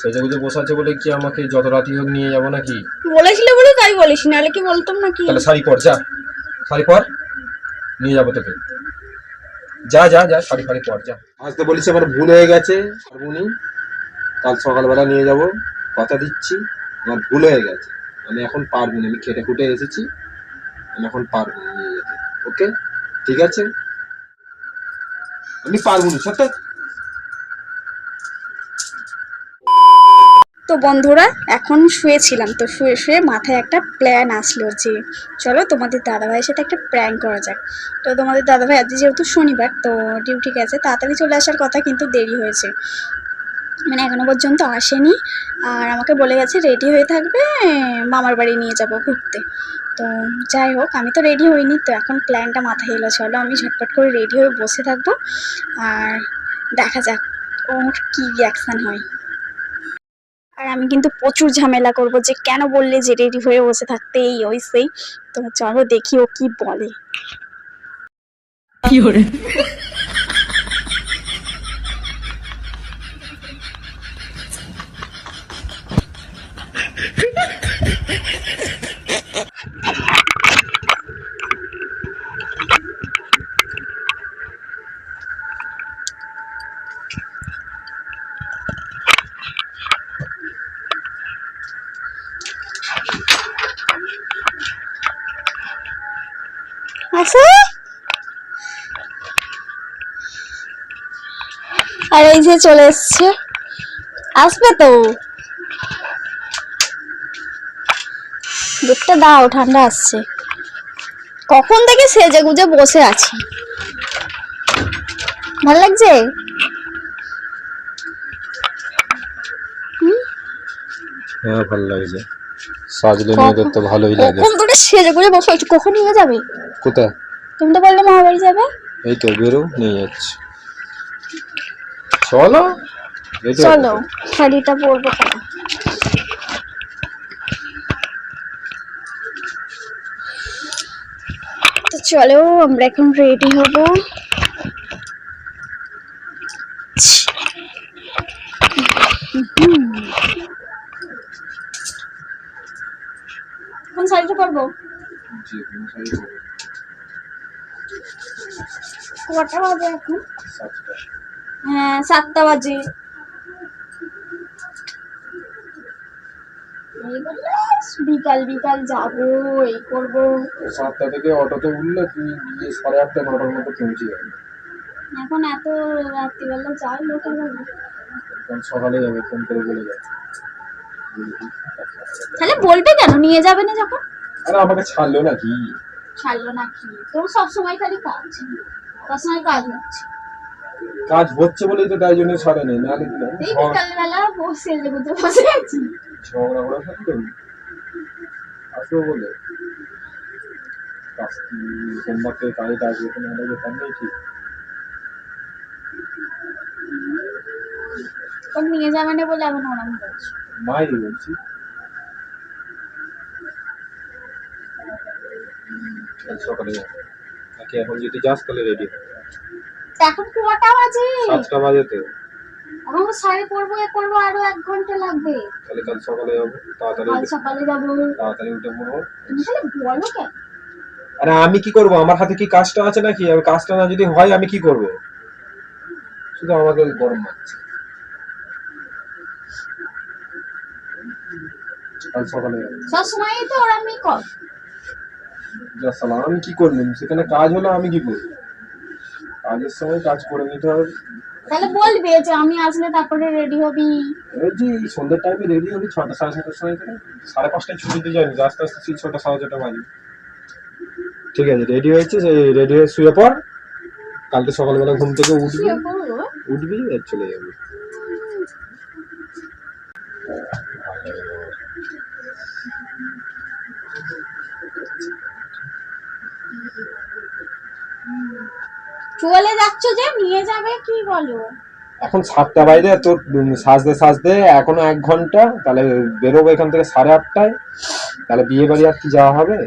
সেজে গুজে বসে আছে বলে কি আমাকে যত রাতি হোক নিয়ে যাব নাকি? বলেছিলে বলে তাই বলিস নাহলে কি বলতাম নাকি? তাহলে শাড়ি পর যা। শাড়ি পর নিয়ে যাব তোকে। যা যা যা শাড়ি ফাড়ি পর যা। আসতে বলিস আমার ভুল হয়ে গেছে পারবুনি কাল সকালবেলা নিয়ে যাব কথা দিচ্ছি আমার ভুল হয়ে গেছে। আমি এখন পারব না আমি খেটে খুটে এসেছি আমি এখন পারব না নিয়ে যেতে। ওকে? ঠিক আছে? আমি পারব না সত্য? তো বন্ধুরা, এখন শুয়েছিলাম তো শুয়ে শুয়ে মাথায় একটা প্ল্যান আসলো যে চলো তোমাদের দাদাভাইয়ের সাথে একটা প্র্যাঙ্ক করা যাক। তো তোমাদের দাদাভাই আজ যেহেতু শনিবার, তো ডিউটি গেছে তাড়াতাড়ি চলে আসার কথা কিন্তু দেরি হয়েছে। মানে এখনও পর্যন্ত আসেনি, আর আমাকে বলে গেছে রেডি হয়ে থাকবে, মামার বাড়ি নিয়ে যাব ঘুরতে। তো যাই হোক, আমি তো রেডি হইনি, তো এখন প্ল্যানটা মাথায় এলো, চলো আমি ঝটপট করে রেডি হয়ে বসে থাকব, আর দেখা যাক ওর কী রিয়াকশান হয়। আর আমি কিন্তু প্রচুর ঝামেলা করব যে কেন বললে যে রেডি হয়ে বসে থাকতে এই ওই সেই তো চলো দেখি ও কি বলে। আসো আর এই যে চলে এসছে। আসবে তো? দেখতে দাও ঠান্ডা আসছে। কখন থেকে সেজে গুজে বসে আছি? ভালো লাগছে? হ্যাঁ ভালো লাগছে। সাজলে মেয়েদের তো ভালোই লাগে। কখন সেজে গুজে বসে আছি? কখন নিয়ে যাবে? কোথায়? তুমি তো বললে মামা বাড়ি যাবে। এই তো বেরো নিয়ে যাচ্ছি। চলো? চলো শাড়িটা পরবো তো চলো আমরা এখন রেডি হব। কোন শাড়িটা পরবো। কটা বাজে এখন। হ্যাঁ সাতটা বাজে। বিকাল বিকাল যাব এই করব। সাতটা থেকে অটোতে উঠলে তুই গিয়ে সাড়ে আটটা নটার মতো পৌঁছে যাবি। এখন এত রাত্রিবেলা যায় বাড়ি সকালে যাবে ফোন করে বলে যাবে। তাহলে বলবে কেন? নিয়ে যাবে না যখন? আরে আমাকে ছাড়লো নাকি? ছাড়লো না কি তোর সবসময় খালি কাজ। সবসময় কাজ হচ্ছে। কাজ হচ্ছে বলেই তো তাই জন্য ছাড়ে নেই না? বিকালবেলা বসে বসে আছি। ঝগড়া তো আসব বলে। কাজ কি সোমবার থেকে কাজে আসবে কোনো একটা ব্যাপার নেই ঠিক। তোর নিয়ে যাবে না বলে এখন ওরম বলছে মাই বলছি। সকালে যাব নাকি এখন যদি যাস তাহলে রেডি তা এখন কটা বাজে? সাতটা বাজে তো। তো শাড়ি পরবো এ করব আরও এক ঘণ্টা লাগবে। তাহলে কাল সকালে যাব। তাড়াতাড়ি কাল সকালে যাব। তাড়াতাড়ি উঠে পড়ব তাহলে বলো কেন? আরে আমি কি করব? আমার হাতে কি কাজটা আছে নাকি? আমি কাজটা না যদি হয় আমি কি করব? শুধু আমাকে গরম লাগছে। কাল সকালে যাব। সবসময় তো ওরমই কর যা সালাম আমি কি করলাম? সেখানে কাজ হলো আমি কি করব? কাজের সময় কাজ করে নিতে হবে। তাহলে বলবে যে আমি আসলে তারপরে রেডি হবি। এই যে সন্ধ্যের টাইমে রেডি হবি ছটা সাড়ে ছটার সময় করে সাড়ে পাঁচটায় ছুটিতে যাবি আস্তে আস্তে সেই ছটা সাড়ে ছটা বাজে। ঠিক আছে রেডি হয়েছে সেই রেডি হয়ে শুয়ে পড়। কালকে সকালবেলা ঘুম থেকে উঠবি। উঠবি আর চলে যাবি। চলে যাচ্ছ যে নিয়ে যাবে কি বলো? এখন সাতটা বাইরে তোর সাজতে সাজতে এখনও এক ঘণ্টা তাহলে বেরোবো এখান থেকে সাড়ে আটটায়। তাহলে বিয়ে বাড়ি আর কি যাওয়া হবে?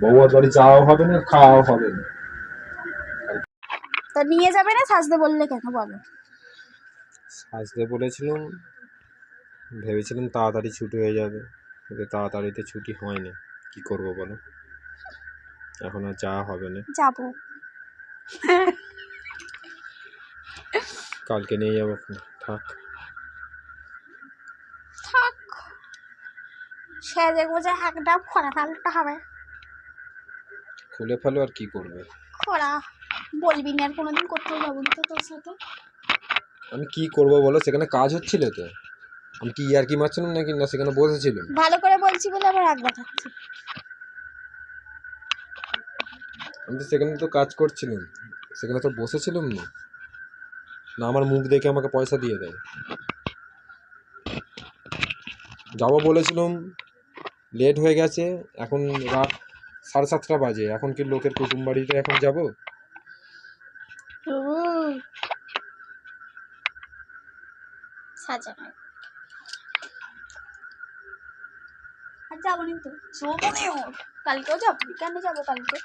বৌয়ার বাড়ি যাওয়াও হবে না খাওয়াও হবে না। তো নিয়ে যাবে না সাজতে বললে কেন বলো? সাজতে বলেছিলাম ভেবেছিলাম তাড়াতাড়ি ছুটি হয়ে যাবে। কিন্তু তাড়াতাড়িতে ছুটি হয়নি। কি করব বলো? এখন আর যাওয়া হবে না। যাব। কালকে নিয়ে যাব থাক। থাক। সেজে গুজে একদম খরা ফেলতে হবে। খুলে ফেলো আর কি করবে? খরা বলবি না আর কোনোদিন করতেও যাব না তো তোর সাথে। আমি কি করব বলো? সেখানে কাজ হচ্ছিল তো? আমি কি আর কি মারছিলাম নাকি? না সেখানে বসেছিলাম ভালো করে বলছি বলে আবার রাগ দেখাচ্ছি আমি তো সেখানে তো কাজ করছিলাম। সেখানে তো বসেছিলাম না। না আমার মুখ দেখে আমাকে পয়সা দিয়ে দেয়। যাব বলেছিলাম লেট হয়ে গেছে। এখন রাত সাড়ে সাতটা বাজে। এখন কি লোকের কুটুম বাড়িতে এখন যাব? আর যাব না তো। যাব। কালকেও যাব? কেন যাব কালকে?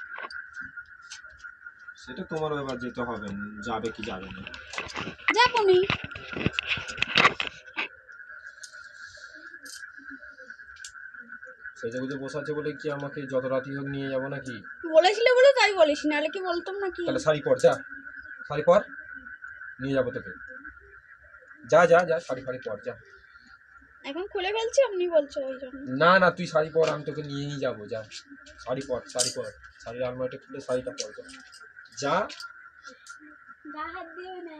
সেটা তোমার ব্যাপার যেতে হবে যাবে কি যাবে না। যাব নি। সেজে গুজে বসে আছে বলে কি আমাকে যত রাতই হোক নিয়ে যাব নাকি? বলেছিলে বলে তাই বলিস নাহলে কি বলতাম নাকি? তাহলে শাড়ি পর যা। শাড়ি পর নিয়ে যাব তোকে। যা যা যা শাড়ি ফাড়ি পর যা। এখন খুলে ফেলছি আপনি বলছো ওই জন্য। না না তুই শাড়ি পর আমি তোকে নিয়েই যাব যা। শাড়ি পর শাড়ি পর। শাড়ির আলমারিটা খুলে শাড়িটা পর যা। যা। হাত দিও না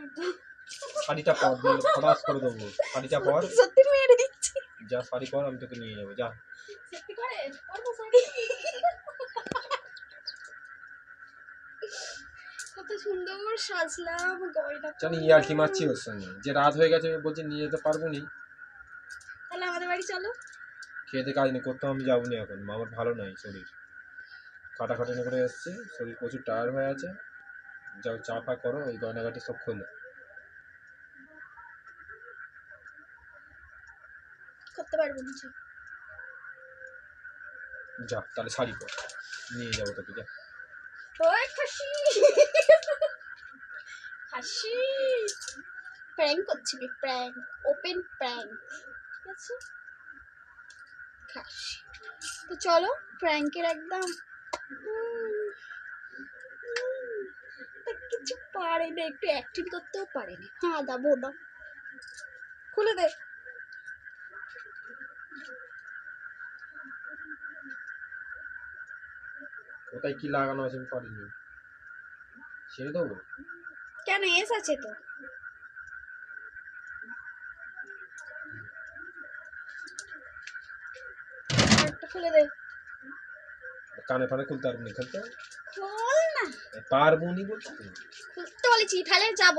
শাড়িটা পর বলে খলাস করে দেবো। শাড়িটা পর। সত্যি মেরে দিচ্ছি। যা শাড়ি পর আমি তোকে নিয়ে যাব যা। সত্যি করে? পরবো শাড়ি? কত সুন্দর সাজলাম গয়না জানি ইয়ার কি মারছি ওর সঙ্গে। যে রাত হয়ে গেছে বলছি নিয়ে যেতে পারব নি। বাড়ি চলো। খেতে কাজ নেই করতেও আমি যাব না এখন। আমার ভালো নাই শরীর। কাটাখাটানি করে এসছে শরীর প্রচুর টায়ার হয়ে আছে। যাও চা ফা করো ওই গয়নাগাটি সব খোলো। করতে পারব না যা তাহলে শাড়ি পর। নিয়ে যাব তোকে যা। ওই খাসি! খাসি! প্র্যাঙ্ক করছি প্র্যাঙ্ক ওপেন প্র্যাঙ্ক ঠিক আছে? খাসি। তো চলো প্র্যাঙ্কের একদম। কিছু পারে না একটু অ্যাক্টিং করতেও পারে না। হ্যাঁ দা বোনা খুলে দে। কোথায় কি লাগানো আছে আমি পারিনি। ছেড়ে দেবো? কেন এস আছে তো। খুলে দে। কানে ফানে খুলতে পারব না খেলতে? খোল না। পারব নি বলছি খুলতে বলেছি তাহলে যাব।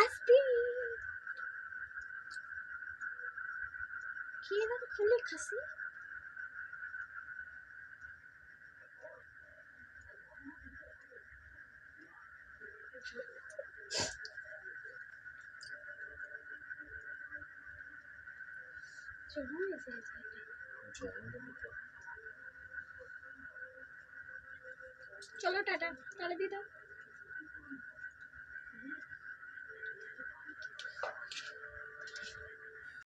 আসবি। কি এবার খুলে খাসি? জমা এসে আছে চলো টাটা তাহলে দিয়ে দাও